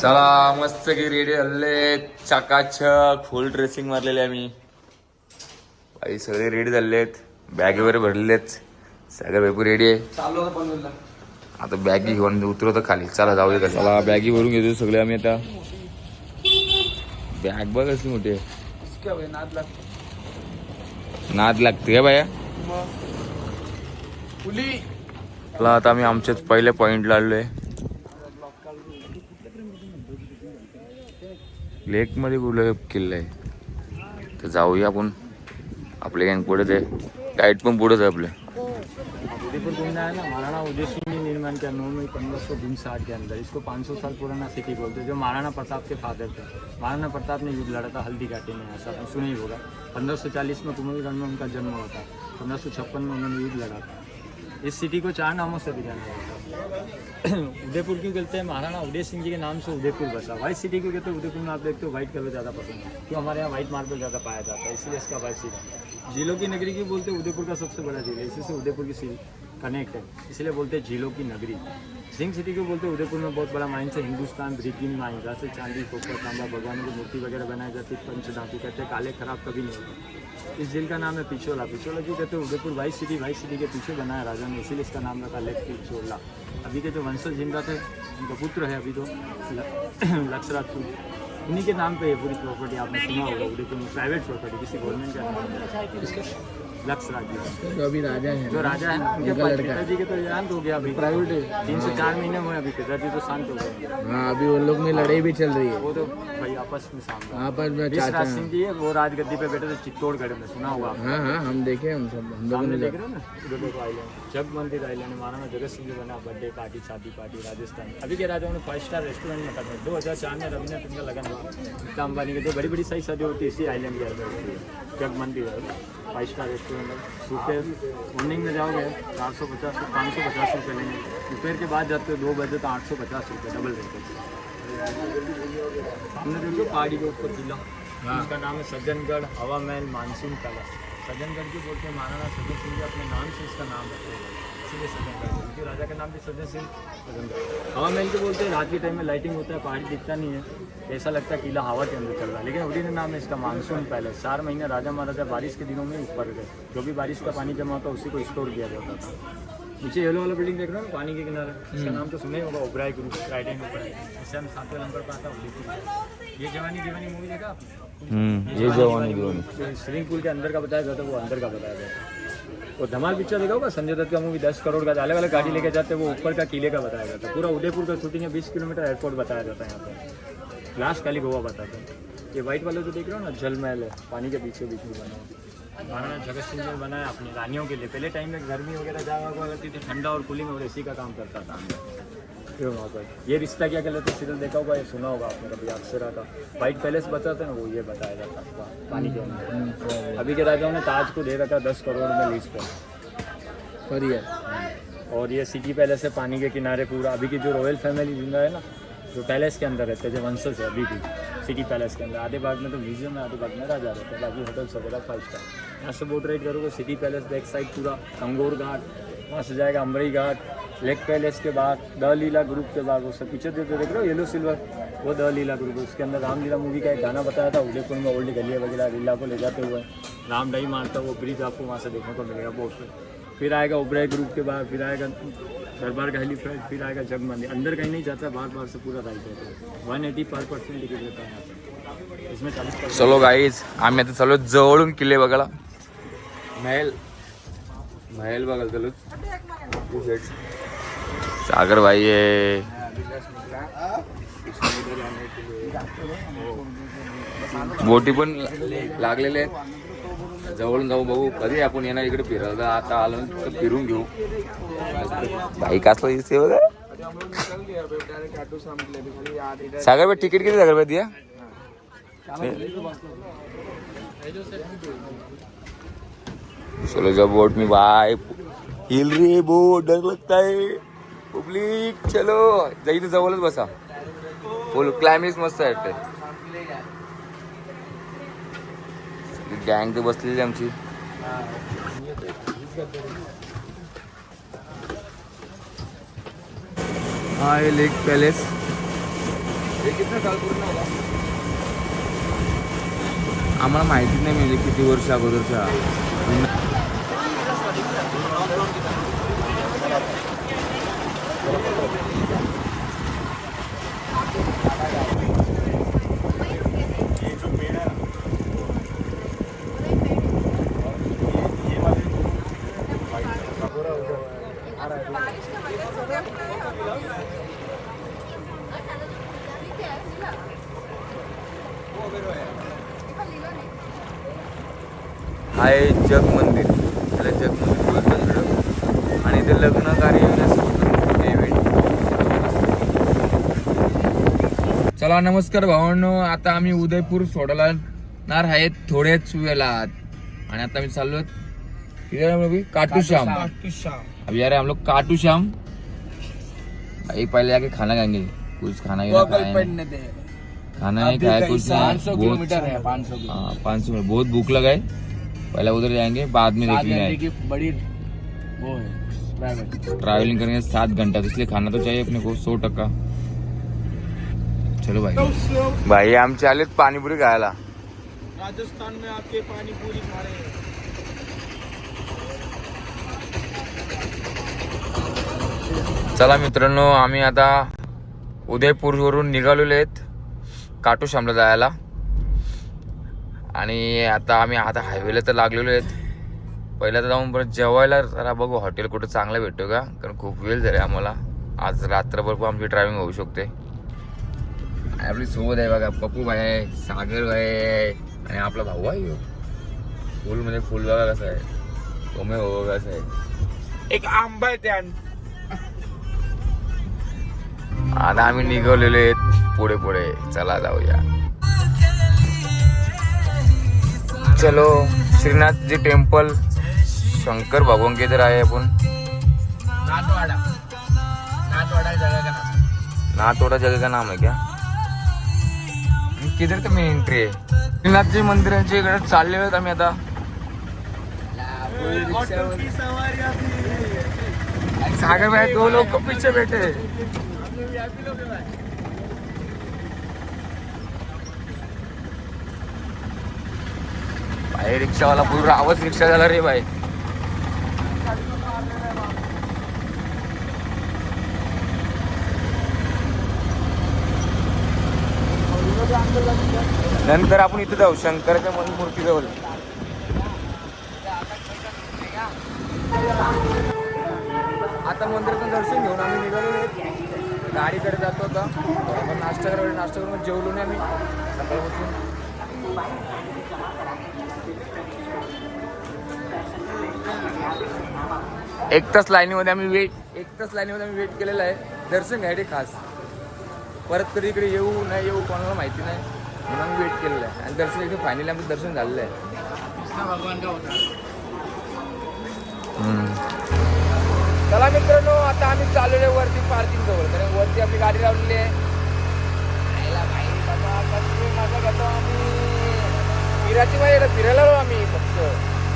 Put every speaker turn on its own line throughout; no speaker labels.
चला मस्त की रेडी झालेले चकाचक फुल ड्रेसिंग मारलेले आम्ही. बाई सगळे रेडी झालेले आहेत बॅग वगैरे भरलेले आहेत सगळं भरपूर रेडी आहे. आता बॅगी घेऊन उतरवतो खाली. चला जाऊ दे चला बॅगी भरून घेतो सगळे आम्ही आता. बॅग बघ कसली मोठी आहे.
वेळ नाद लागतो.
नाद लागते का बाया? चला आता आम्ही आमच्याच पहिल्या पॉइंटला आलोय लेक लेकमध्ये कुठलं किल्ला आहे? तर जाऊया आपण. आपले गँग पुढेच आहे गाईड पण पुढेच आहे आपले.
उदयपुर घूमना है ना. महाराणा उदय सिंह ने निर्माण किया नौ मई पंद्रह सौ साठ के अंदर इसको 500 साल पुराना सिटी बोलते. हैं जो महाराणा प्रताप के फादर थे. महाराणा प्रताप ने युद्ध लड़ा था हल्दी घाटी में. ऐसा आपने सुना ही होगा. 1540 में कुमारी में उनका जन्म हुआ था. पंद्रह में उन्होंने युद्ध लड़ा था. इस सिटी को चार नामों से भी जाना जाता है। उदयपुर क्यों कहते हैं? महाराणा उदय सिंह जी के नाम से उदयपुर बसा। व्हाइट सिटी क्यों कहते हैं? उदयपुर में आप देखते हो व्हाइट कलर ज़्यादा पसंद है। क्यों? हमारे यहाँ व्हाइट मार्बल ज़्यादा पाया जाता है, इसलिए इसका व्हाइट सिटी झीलों की नगरी क्यों बोलते हैं? उदयपुर का सबसे बड़ा झील है, इसी से उदयपुर की सी कनेक्ट है। इसलिए बोलते हैं झीलों की नगरी। सिंह सिटी को बोलते हैं? उदयपुर में बहुत बड़ा माइंस है हिंदुस्तान ब्रिकिंग माइन जहाँ से चांदी कोपर तांबा, भगवानों की मूर्ति वगैरह बनाई जाती है पंच धातु कहते हैं, काले खराब कभी नहीं होते। इस झील का नाम है पिछोला पिछोला क्यों कहते हैं Udaipur white city white city के पीछे बना है राजा ने इसीलिए इसका नाम रखा लेक पिछोला अभी के जो वंशज जिनका थे उनका पुत्र है अभी तो ल- लक्षराजपुर। उन्हीं के नाम पे है पूरी प्रॉपर्टी आपने सुना होगा में प्राइवेट प्रॉपर्टी किसी गवर्नमेंट का नाम है। लक्षराज जो
अभी राजा है।
जो राजा है उनके
लड़का
पिताजी के तो शांत हो गया अभी।
प्राइवेट है।
तीन से चार महीने हुए अभी पिताजी तो शांत हो गए।
हाँ अभी उन लोग में लड़ाई भी चल रही है।
वो तो भाई आपस में सामने
पर मैं चाचा
सिंह जी है वो राजगद्दी पे बैठे थे चित्तौड़गढ़ में सुना होगा
हाँ हाँ हम देखे हम सब हम लोगों ने
देख रहे हो ना? आइलैंड जग मंदिर आइलैंड महाराणा जगत सिंह जी बना बर्थडे पार्टी शादी पार्टी राजस्थान। अभी के राजा ने फाइव स्टार रेस्टोरेंट में करते दो हज़ार चार में रवीना टंडन लगन हुआ। अंबानी के जो बड़ी बड़ी सही शादी होती है इसी आइलैंड के अंदर होती है। जग मंदिर है फाइव स्टार रेस्टोरेंट है। सुबह मॉर्निंग में जाओगे चार सौ पचास पाँच सौ पचास रुपये लेंगे दोपहर के बाद जाते हो दो बजे तो आठ सौ पचास रुपये डबल रेट सामने देखो पहाड़ी के ऊपर किला। उसका नाम है सज्जनगढ़ हवा महल मानसून पैलेस सज्जनगढ़ क्यों बोलते हैं? महाराणा सज्जन सिंह जी अपने नाम से इसका नाम रखे हुए इसीलिए क्योंकि राजा का नाम भी सज्जन सिंह हवा महल क्यों बोलते हैं रात के टाइम में लाइटिंग होता है पहाड़ी दिखता नहीं है। ऐसा लगता है किला हवा के अंदर चल रहा है। लेकिन ओरिजिनल नाम है इसका मानसून पैलेस चार महीने राजा महाराजा बारिश के दिनों में ऊपर गए। जो भी बारिश का पानी जमा होता उसी को स्टोर किया जाता था। नीचे येलो वाला बिल्डिंग देख रहे हो पानी के किनारे? इसका नाम तो सुना ही होगा ओबराय ग्रुप राइडेंग ऊपर इससे हम सातवें नंबर पर आता है ये जवानी दीवानी मूवी देखा आपने?
हम्म ये जवानी दीवानी
स्विमिंग पूल के अंदर का बताया जाता है वो अंदर का बताया जाता है वो धमाल पिक्चर देखा होगा? संजय दत्त का मूवी दस करोड़ का अलग अलग गाड़ी लेके जाते हैं वो ऊपर का किले का बताया जाता। है पूरा उदयपुर का शूटिंग है बीस किलोमीटर एयरपोर्ट बताया जाता है यहाँ पर लास्ट काली गोवा बताते हैं। ये व्हाइट वाले जो देख रहे हो ना जल महल है पानी के बीचों बीच में बना हुआ। महाराणा जगत सिंह ने बनाया अपनी रानियों के लिए। पहले टाइम में गर्मी वगैरह जावा हुआ करती थी ठंडा और कूलिंग और एसी का काम करता था। ये वहाँ पर? ये रिश्ता क्या कहते है? सीरियल देखा होगा ये सुना होगा आपने कभी अक्षरा का व्हाइट पैलेस बताते हैं ना वो ये बताया जाता है पानी के अंदर। अभी के राजाओं ने ताज को दे रखा दस करोड़ में लीज पर और ये? सिटी पैलेस है पानी के किनारे पूरा। अभी की जो रॉयल फैमिली ज़िंदा है ना जो पैलेस के अंदर रहते हैं जो वंशज है अभी भी सिटी पैलेस के अंदर। आधे भाग में तो म्यूज़ियम है आधे भाग में राजा रहते हैं बाकी होटल्स वगैरह फाइव स्टार यहाँ से बोट राइड करोगे सिटी पैलेस बैक साइड पूरा अंगोर घाट वहाँ से जाएगा अमरी घाट लेक पैलेस के बाद द लीला ग्रुप के बाद वो सब पीछे देते देख रहे हो येलो हो, सिल्वर वो द लीला ग्रुप है उसके अंदर रामलीला मूवी का एक गाना बताया था उदयपुर में ओल्ड गलिया वगैरह लीला को ले जाते हुए। राम डाई मारता वो ब्रिज आपको वहाँ से देखने को मिलेगा बहुत फिर आएगा उबराय ग्रुप के बाद फिर आएगा दरबार का हेलीपैड फिर आएगा जग मंदिर। अंदर कहीं नहीं जाता बार बार से पूरा राइड रहता है। One eighty per percent ticket रहता है यहाँ इसमें चालीस
चलो गाईज आम्ही आता चालू जवळून किल्ले बघायला. महल. महल बघायला चालू सागर भाई आहे. बोटी पण लागलेले आहेत. जवळून जाऊ बघू. कधी आपण येणार इकडे फिरायला? आता आलो तर फिरून घेऊ. भाई कसला दिसते बघा सागर भाई तिकीट किती सागर भाई दिया? चलो बोट में भाई हिल रे बोट डर लगता है। पब्लिक चलो। जाई तर जवळच बसा। बोल क्लायमेक्स मस्त वाटते गँग तर बसलेली आमची। हा आहे लेक पॅलेस। आम्हाला माहिती नाही म्हणजे किती वर्ष अगोदरचा. हा आहे जग मंदिर त्याला जग मंदिर बोलतात ते लग्न कार्य चला नमस्कार भावांनो. आता आम्ही उदयपूर सोडणार आहेत थोड्याच वेळात. आणि आता आम्ही चाललो काटू श्याम अभी हैं हम लोग काटू श्याम भाई पहले आके खाना खाएंगे कुछ खाना ही। खाना नहीं खाया कुछ नहीं बहुत
किलोमीटर है पाँच सौ
हाँ बहुत भूख लगा है पहले उधर जाएंगे बाद में देखेंगे
बड़ी वो है।
ट्रैवलिंग करेंगे सात घंटा तो इसलिए खाना तो चाहिए अपने को सौ टक्का। चलो भाई। भाई आमचे आलेत पाणीपुरी खायला।
राजस्थान में आपके पानी पूरी खा रहे हैं
चला मित्रांनो आम्ही आता उदयपूरवरून निघालेलो आहेत काटूश्यामला जायला. आणि आता आम्ही आता हायवेला तर लागलेलो आहेत. पहिला तर जाऊन परत जेवायला जरा बघू. हॉटेल कुठं चांगलं भेटतो का? कारण खूप वेळ झाले आम्हाला. आज रात्रभर पण आमची ड्रायव्हिंग होऊ शकते. आणि आपली सोबत आहे बघा पप्पू भाई आहे सागर भाई आहे आणि आपला भाऊ आहे. फुल म्हणजे फुल बघा कसं आहे. ओमे हो कसं आहे.
एक आंबा आहे त्या
आता आम्ही निघवलेले आहेत पुढे पुढे. चला जाऊया. चलो श्रीनाथ जी टेम्पल शंकर भगवान के इधर आए अपन
नाथवाड़ा जगह का नाम.
नाथोड़ा जगह का नाम है क्या किधर तर मेन एंट्री आहे. श्रीनाथजी मंदिरांच्या इकडे चालले आहेत आम्ही आता. सागर भाई दो लोग पीछे बैठे भाई रिक्षावाला पूर्ण आवाज रिक्षा झाला रे भाई. नंतर आपण इथे जाऊ शंकराच्या मन मूर्तीजवळ आता मंदिरातून दर्शन घेऊन आम्ही निघालो. गाडीकडे जातो आता. आपण नाश्ता करावं नाश्ता करून जेवलो नाही आम्ही. सकाळपासून एक तास लाईनीमध्ये आम्ही वेट एक तास लाईनीमध्ये आम्ही वेट केलेला आहे. दर्शन घ्यायचे खास. परत कधी इकडे येऊ नाही येऊ कोणाला माहिती नाही. म्हणून आम्ही वेट केलेलं आहे. आणि दर्शन इथे फायनली आमचं दर्शन झालेलं आहे.
भगवान का होता?
चला मित्रांनो आता आम्ही चाललेलो आहे वरती पार्किंग जवळ. कारण वरती आपली गाडी लावलेली आहे. आम्ही. फिरायची माहिती फिरायला आलो आम्ही फक्त.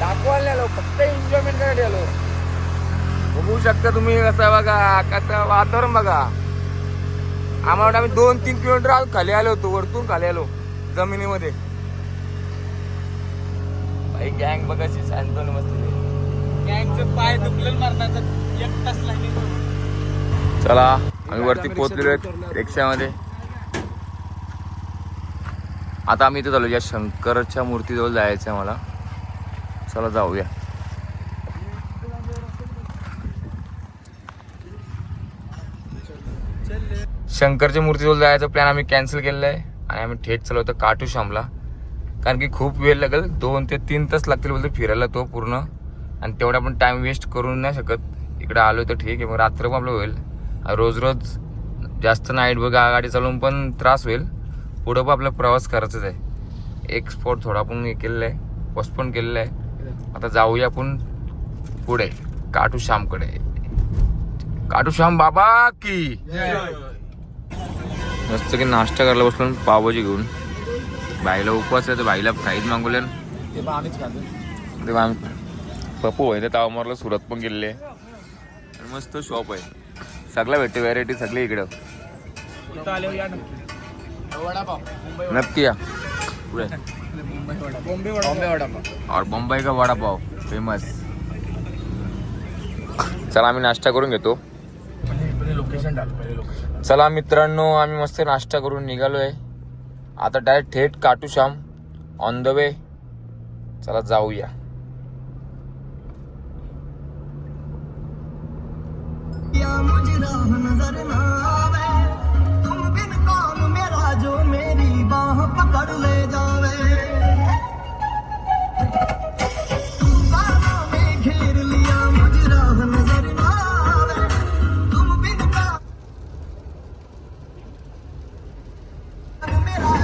दाखवायला नाही आलो फक्त एन्जॉयमेंट करायला आलो. बघू शकता तुम्ही कसं बघा कसं वातावरण बघा. आम्हाला आम्ही दोन तीन किलोमीटर आत खाली आलो होतो वरतून खाली आलो जमिनीमध्ये. भाई गँग बघाशी शांत मस्त
गँगचं पाय दुखलं मरणाचं एक तास लागेल.
चला आम्ही वरती पोहोचलेलो रिक्षामध्ये. आता आम्ही इथे चालू या शंकरच्या मूर्तीजवळ जायचं आहे मला चला जाऊया. शंकरच्या मूर्तीजवळ जायचा प्लॅन आम्ही कॅन्सल केलेला आहे. आणि आम्ही थेट चालू होतं काटू श्यामला कारण की खूप वेळ लागेल. दोन ते तीन तास लागतील बोलतो फिरायला तो पूर्ण. आणि तेवढा पण टाइम वेस्ट करू नाही शकत. इकडे आलो तर ठीक आहे. मग रात्र पण आपलं होईल. रोज रोज जास्त नाईट बघा गाडी चालवून पण त्रास होईल. पुढं पण आपला प्रवास करायचाच आहे. एक स्पॉट थोडा आपण हे केलेला आहे. पोस्टपोन केलेला आहे. आता जाऊया आपण पुढे. काटू श्यामकडे काटू श्याम बाबा की! मस्त की नाश्ता करायला बसलो पावभाजी घेऊन. बाईला उपवास आहे तर बाईला फ्राईज मागवले.
ते पण आम्हीच खातो
तेव्हा आम्ही पप्पू आहे ताव मारला सुरत पण गेलेले. आणि मस्त शॉप आहे. सगळं भेटते व्हरायटी सगळी इकडं.
नक्की. वडापाव. मुंबई
नक्की या. पुढे.
मुंबई वडा बॉम्बे
का वडापाव. फेमस चला आम्ही नाश्ता करून घेतो.
लोकेशन
चला मित्रांनो आम्ही मस्त नाश्ता करून निघालो आहे आता डायरेक्ट थेट काटू श्याम ऑन द वे चला जाऊया.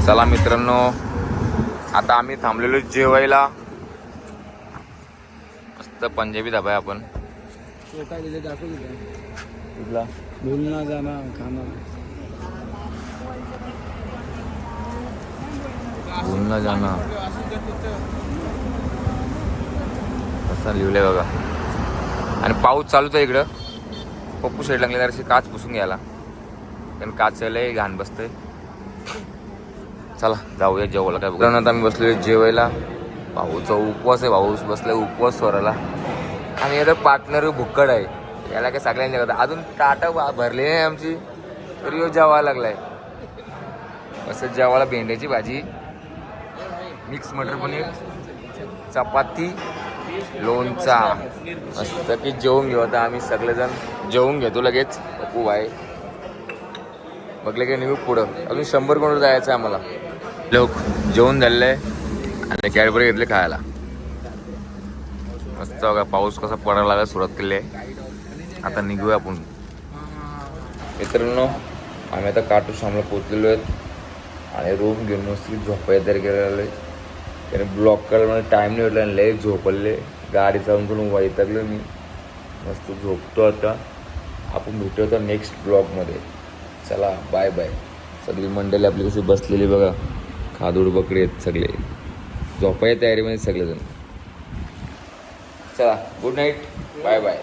चला मित्रांनो आता आम्ही थांबलेलो जेवायला. मस्त पंजाबी धाबा आहे आपण. कुठला?
भूलना जाना खाना.
भूलना जाना. असं लिहिलंय बघा. आणि पाऊस चालूच आहे इकडं. पप्पू शेड लागले जराशी काच पुसून घ्यायला. कारण काच लय घाण बसतंय. चला जाऊया जेवायला काय बघा. आता आम्ही बसलोय जेवायला. भाऊचा उपवास आहे भाऊ बसलाय उपवास स्वराला आणि आता पार्टनर भुक्कड आहे. याला काय सगळ्यांनी करता अजून ताटा भा- भरली नाही आमची. तरी हो जेवायला लागलाय. असं जेवायला भेंड्याची भाजी. मिक्स मटर पनीर. चपाती. लोणचा. मस्त की जेवून घेऊ आता आम्ही सगळेजण. जेवून घेतो लगेच. पप्पू भाई बघले की निघू पुढं. अजून शंभर कोण जायचं आहे आम्हाला. लोक जेवण झालेलं आहे आणि कॅडबरी घेतले खायला. मस्त बघा पाऊस कसा पडायला लागला सुरुवात केली. आहे आता निघूया आपण. मित्रांनो आम्ही आता काटू शामला पोचलेलो आहेत. आणि रूम घेऊन मस्त झोपायला तयार केलेलं आहे. त्याने ब्लॉक करायला म्हणजे टाईम नाही भेटला. आणि लय झोपले. गाडी चालून करून वैतागलो मी. मस्त झोपतो आता. आपण भेटू आता नेक्स्ट ब्लॉगमध्ये चला बाय बाय सगळी मंडळी आपली कशी बसलेली बघा. खादूड बकडे आहेत सगळे. झोपाय तयारीमध्ये सगळेजण. चला गुड नाईट बाय बाय